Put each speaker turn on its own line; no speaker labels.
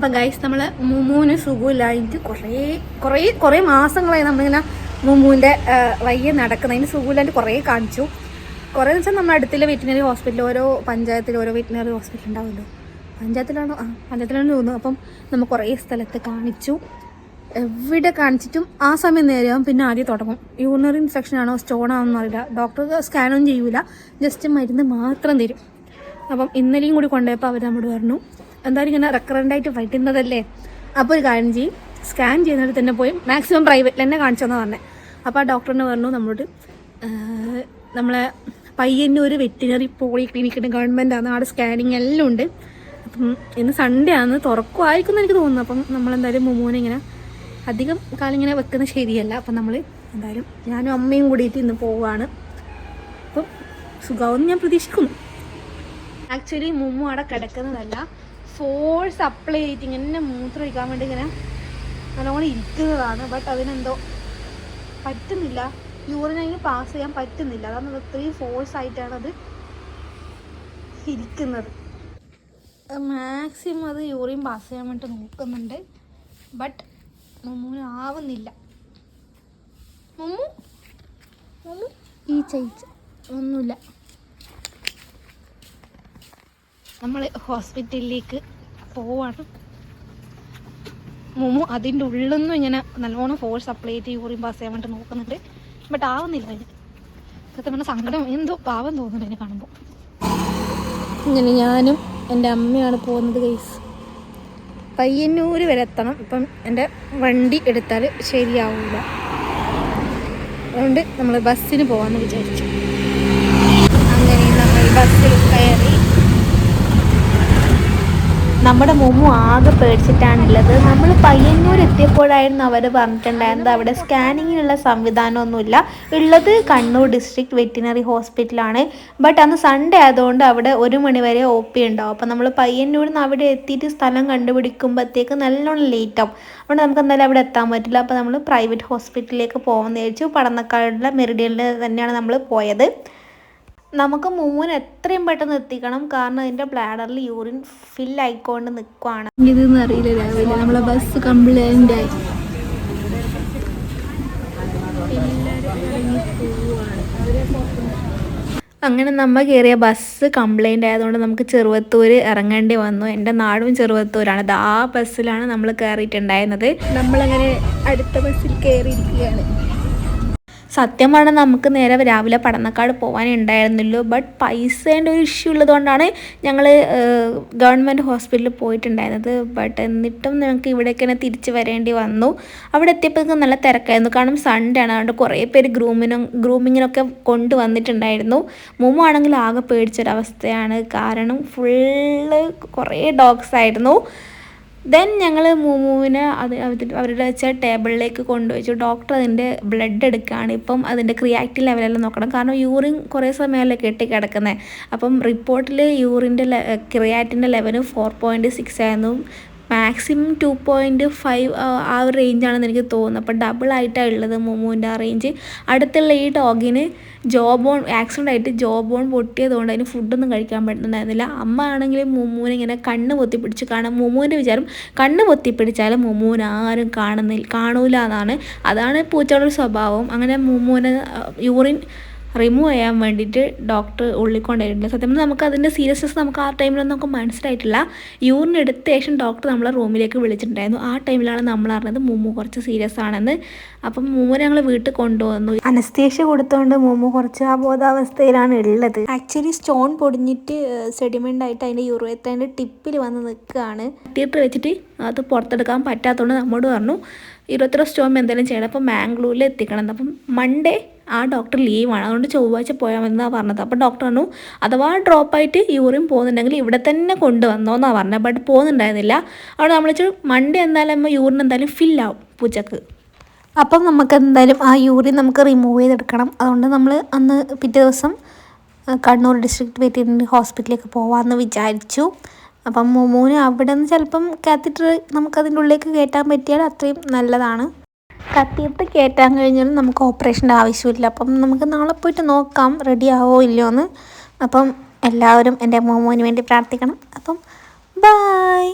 അപ്പം ഗൈസ് നമ്മൾ മുമ്മൂന് സുഖമില്ലായിട്ട് കുറേ കുറേ കുറേ മാസങ്ങളായി നമ്മളിങ്ങനെ മുമ്മൂന്റെ വയ്യ നടക്കുന്നതിന് സുഖമില്ലാണ്ട് കുറേ കാണിച്ചു. കുറേ വെച്ചാൽ നമ്മുടെ അടുത്തുള്ള വെറ്റിനറി ഹോസ്പിറ്റൽ ഓരോ പഞ്ചായത്തിൽ ഓരോ വെറ്റിനറി ഹോസ്പിറ്റൽ ഉണ്ടാവുമല്ലോ. പഞ്ചായത്തിലാണോ? ആ പഞ്ചായത്തിലാണെന്ന് തോന്നുന്നു. അപ്പം നമ്മൾ കുറേ സ്ഥലത്ത് കാണിച്ചു. എവിടെ കാണിച്ചിട്ടും ആ സമയം നേരെയാവും. പിന്നെ ആദ്യം തുടങ്ങും. യൂറിനറി ഇൻഫെക്ഷൻ ആണോ സ്റ്റോൺ ആണോ അറിയില്ല. ഡോക്ടർ സ്കാനൊന്നും ചെയ്യൂല. ജസ്റ്റ് മരുന്ന് മാത്രം തരും. അപ്പം ഇന്നലെയും കൂടി കൊണ്ടുപോയപ്പോൾ അവർ നമ്മോട് പറഞ്ഞു എന്തായാലും ഇങ്ങനെ റെക്കറന്റായിട്ട് പറ്റുന്നതല്ലേ അപ്പോൾ ഒരു കാര്യം ചെയ്യും. സ്കാൻ ചെയ്യുന്നിടത്ത് തന്നെ പോയി മാക്സിമം പ്രൈവറ്റിൽ തന്നെ കാണിച്ചതെന്ന് പറഞ്ഞത് അപ്പോൾ ആ ഡോക്ടറിന് പറഞ്ഞു നമ്മളോട് നമ്മളെ പയ്യന്നൂർ വെറ്റിനറി പോളി ക്ലിനിക്കിന്റെ ഗവൺമെന്റ് ആണ് അവിടെ സ്കാനിങ് എല്ലാം ഉണ്ട്. അപ്പം ഇന്ന് സൺഡേ ആണ് തുറക്കുമായിരിക്കും എന്ന് എനിക്ക് തോന്നുന്നു. അപ്പം നമ്മളെന്തായാലും മുമ്മൂനെ ഇങ്ങനെ അധികം കാലം ഇങ്ങനെ വെക്കുന്നത് ശരിയല്ല. അപ്പം നമ്മൾ എന്തായാലും ഞാനും അമ്മയും കൂടിയിട്ട് ഇന്ന് പോവുകയാണ് അപ്പം സുഖമാവെന്ന് ഞാൻ പ്രതീക്ഷിക്കുന്നു. ആക്ച്വലി മുമ്മു അവിടെ കിടക്കുന്നതല്ല. ഫോഴ്സ് അപ്ലൈ ചെയ്തിട്ട് ഇങ്ങനെ മൂത്രം ഒഴിക്കാൻ വേണ്ടി ഇങ്ങനെ നല്ലോണം ഇരിക്കുന്നതാണ്. ബട്ട് അതിനെന്തോ പറ്റുന്നില്ല. യൂറിൻ അതിന് പാസ് ചെയ്യാൻ പറ്റുന്നില്ല. അതാണ് ഇത്രയും ഫോഴ്സ് ആയിട്ടാണ് അത് ഇരിക്കുന്നത്. മാക്സിമം അത് യൂറിൻ പാസ് ചെയ്യാൻ വേണ്ടി നോക്കുന്നുണ്ട്. ബട്ട് മമ്മൂന് ആവുന്നില്ല. മമ്മു? മമ്മു? ഈ ചയിച്ച ഒന്നുമില്ല. നമ്മൾ ഹോസ്പിറ്റലിലേക്ക് പോവാണ്. മുമു അതിന്റെ ഉള്ളിൽ നിന്നും ഇങ്ങനെ നല്ലോണം ഫോഴ്സ് അപ്ലൈ ചെയ്ത് യൂറിൻ പാസ് ചെയ്യാൻ വേണ്ടി നോക്കുന്നുണ്ട്. ബട്ട് ആവുന്നില്ല അതിന്. സത്യം പറഞ്ഞാൽ സങ്കടം എന്തോ പാവം തോന്നുന്നു എന്നെ കാണുമ്പോൾ ഇങ്ങനെ ഞാനും എന്റെ അമ്മയാണ് പോകുന്നത് കേസ് പയ്യന്നൂർ വരെ എത്തണം. ഇപ്പം എന്റെ വണ്ടി എടുത്താൽ ശരിയാവില്ല അതുകൊണ്ട് നമ്മൾ ബസ്സിന് പോകാമെന്ന് വിചാരിച്ചു. അങ്ങനെ നമ്മൾ ബസ്സിൽ കയറി. നമ്മുടെ മുമ്മു ആകെ പേടിച്ചിട്ടാണുള്ളത്. നമ്മൾ പയ്യന്നൂർ എത്തിയപ്പോഴായിരുന്നു അവർ പറഞ്ഞിട്ടുണ്ടായിരുന്നത് അവിടെ സ്കാനിങ്ങിനുള്ള സംവിധാനമൊന്നുമില്ല. ഉള്ളത് കണ്ണൂർ ഡിസ്ട്രിക്ട് വെറ്റിനറി ഹോസ്പിറ്റലാണ്. ബട്ട് അന്ന് സൺഡേ ആയതുകൊണ്ട് അവിടെ ഒരു മണിവരെ ഒ പി ഉണ്ടാവും. അപ്പോൾ നമ്മൾ പയ്യന്നൂരിൽ നിന്ന് അവിടെ എത്തിയിട്ട് സ്ഥലം കണ്ടുപിടിക്കുമ്പോഴത്തേക്ക് നല്ലോണം ലേറ്റ് ആവും. അതുകൊണ്ട് നമുക്ക് എന്തായാലും അവിടെ എത്താൻ പറ്റില്ല. അപ്പോൾ നമ്മൾ പ്രൈവറ്റ് ഹോസ്പിറ്റലിലേക്ക് പോകാമെന്ന് വിചാരിച്ചു. പടന്നക്കാടുള്ള മെറിഡിയനിൽ തന്നെയാണ് നമ്മൾ പോയത്. നമുക്ക് മൂന്ന് എത്രയും പെട്ടെന്ന് എത്തിക്കണം. കാരണം അതിന്റെ ബ്ലാഡറിൽ യൂറിൻ ഫിൽ ആയിക്കൊണ്ട് നിൽക്കുവാണ് ഇതൊന്നും അറിയില്ല രാവിലെ. നമ്മളെ ബസ് കംപ്ലൈന്റ് ആയി. അങ്ങനെ നമ്മൾ കയറിയ ബസ് കംപ്ലൈന്റ് ആയതുകൊണ്ട് നമുക്ക് ചെറുവത്തൂർ ഇറങ്ങേണ്ടി വന്നു. എന്റെ നാടും ചെറുവത്തൂരാണ്. അത് ആ ബസ്സിലാണ് നമ്മൾ കയറിയിട്ടുണ്ടായിരുന്നത് നമ്മളങ്ങനെ അടുത്ത ബസ്സിൽ കയറിയിരിക്കുകയാണ് സത്യം പറഞ്ഞാൽ നമുക്ക് നേരെ രാവിലെ പടന്നക്കാട് പോകാനുണ്ടായിരുന്നല്ലോ ബട്ട് പൈസേന്റെ ഒരു ഇഷ്യൂ ഉള്ളതുകൊണ്ടാണ് ഞങ്ങൾ ഗവൺമെന്റ് ഹോസ്പിറ്റലിൽ പോയിട്ടുണ്ടായിരുന്നത്. ബട്ട് എന്നിട്ടും ഞങ്ങൾക്ക് ഇവിടേക്ക് തന്നെ തിരിച്ച് വരേണ്ടി വന്നു. അവിടെ എത്തിയപ്പോഴേക്കും നല്ല തിരക്കായിരുന്നു. കാരണം സൺഡേ ആണ്. അതുകൊണ്ട് കുറേ പേര് ഗ്രൂമിനും ഗ്രൂമിങ്ങിനൊക്കെ കൊണ്ടുവന്നിട്ടുണ്ടായിരുന്നു മുമ്പ് ആണെങ്കിൽ ആകെ പേടിച്ചൊരവസ്ഥയാണ്. കാരണം ഫുള്ള് കുറേ ഡോഗ്സ് ആയിരുന്നു. ദെൻ ഞങ്ങൾ മൂമൂവിനെ അത് അവർ അവരുടെ വെച്ച ടേബിളിലേക്ക് കൊണ്ടുവച്ചു. ഡോക്ടർ അതിന്റെ ബ്ലഡ് എടുക്കുകയാണ് ഇപ്പം അതിന്റെ ക്രിയാക്റ്റിൻ ലെവലെല്ലാം നോക്കണം. കാരണം യൂറിൻ കുറേ സമയമല്ലേ കെട്ടി കിടക്കുന്നത് അപ്പം റിപ്പോർട്ടിൽ യൂറിന്റെ ക്രിയാറ്റിന്റെ ലെവലും ഫോർ പോയിന്റ് സിക്സ് ആയിരുന്നു. മാക്സിമം ടു പോയിന്റ് ഫൈവ് ആ ഒരു റേഞ്ചാണെന്ന് എനിക്ക് തോന്നുന്നത് അപ്പോൾ ഡബിൾ ആയിട്ടാണ് ഉള്ളത് മോമോന്റെ ആ റേഞ്ച് അടുത്തുള്ള ഈ ഡോഗിന് ജോ ബോൺ ആക്സിഡന്റ് ആയിട്ട് ജോ ബോൺ പൊട്ടിയതുകൊണ്ട് അതിന് ഫുഡൊന്നും കഴിക്കാൻ പറ്റുന്നുണ്ടായിരുന്നില്ല. അമ്മ ആണെങ്കിൽ മുമ്മൂനെ ഇങ്ങനെ കണ്ണ് പൊത്തിപ്പിടിച്ച് കാണാം. മുമ്മൂന്റെ വിചാരം കണ്ണ് പൊത്തിപ്പിടിച്ചാലും പിടിച്ചാലും മുമ്മൂനെ ആരും കാണുന്നില്ല കാണൂല എന്നാണ്. അതാണ് പൂച്ചയുടെ സ്വഭാവം. അങ്ങനെ മുമ്മൂനെ യൂറിൻ റിമൂവ് ചെയ്യാൻ വേണ്ടിയിട്ട് ഡോക്ടർ ഉള്ളിക്കൊണ്ടായിട്ടുണ്ട് സത്യം പറഞ്ഞാൽ നമുക്ക് അതിന്റെ സീരിയസ്നെസ് നമുക്ക് ആ ടൈമിലൊന്നും നമുക്ക് മനസ്സിലായിട്ടില്ല. യൂറിൻ എടുത്ത ശേഷം ഡോക്ടർ നമ്മളെ റൂമിലേക്ക് വിളിച്ചിട്ടുണ്ടായിരുന്നു. ആ ടൈമിലാണ് നമ്മൾ അറിഞ്ഞത് മൂമു കുറച്ച് സീരിയസ് ആണെന്ന്. അപ്പം മൂമു ഞങ്ങൾ വീട്ടിൽ കൊണ്ടുവന്നു. അനസ്തേഷ്യ കൊടുത്തുകൊണ്ട് മൂമു കുറച്ച് ആ ബോധാവസ്ഥയിലാണ് ഉള്ളത്. ആക്ച്വലി സ്റ്റോൺ പൊടിഞ്ഞിട്ട് സെഡിമെന്റ് ആയിട്ട് അതിന്റെ യൂറോയത്തിന്റെ ടിപ്പിൽ വന്ന് നിൽക്കുകയാണ്. തീർത്ത് വെച്ചിട്ട് അത് പുറത്തെടുക്കാൻ പറ്റാത്തതുകൊണ്ട് നമ്മോട് പറഞ്ഞു ഇരുപത്തിരണ്ട് സ്റ്റോം എന്തെങ്കിലും ചെയ്യണം. അപ്പോൾ മാംഗ്ലൂരിൽ എത്തിക്കണം. അപ്പം മൺഡേ ആ ഡോക്ടർ ലീവാണ് അതുകൊണ്ട് ചൊവ്വാഴ്ച പോയാൽ മതി എന്നാണ് പറഞ്ഞത്. അപ്പോൾ ഡോക്ടർ പറഞ്ഞു അഥവാ ഡ്രോപ്പായിട്ട് യൂറിൻ പോകുന്നുണ്ടെങ്കിൽ ഇവിടെ തന്നെ കൊണ്ടുവന്നോ എന്നാണ് പറഞ്ഞത്. ബട്ട് പോകുന്നുണ്ടായിരുന്നില്ല. അവിടെ നമ്മൾ വെച്ചാൽ മൺഡേ എന്തായാലും യൂറിൻ എന്തായാലും ഫില്ലാവും പൂച്ചക്ക്. അപ്പം നമുക്ക് എന്തായാലും ആ യൂറിൻ നമുക്ക് റിമൂവ് ചെയ്തെടുക്കണം. അതുകൊണ്ട് നമ്മൾ അന്ന് പിറ്റേ ദിവസം കണ്ണൂർ ഡിസ്ട്രിക്ട് വെറ്റിനറി ഹോസ്പിറ്റലിലേക്ക് പോകാമെന്ന് വിചാരിച്ചു. അപ്പം മോമോന് അവിടെ നിന്ന് ചിലപ്പം കാത്തിട്ടർ നമുക്കതിന്റെ ഉള്ളിലേക്ക് കയറ്റാൻ പറ്റിയാൽ അത്രയും നല്ലതാണ്. കത്തിയിട്ട് കയറ്റാൻ കഴിഞ്ഞാലും നമുക്ക് ഓപ്പറേഷന്റെ ആവശ്യമില്ല. അപ്പം നമുക്ക് നാളെ പോയിട്ട് നോക്കാം റെഡി ആവോ ഇല്ലയോ എന്ന്. അപ്പം എല്ലാവരും എന്റെ മോമോന് വേണ്ടി പ്രാർത്ഥിക്കണം. അപ്പം ബായ്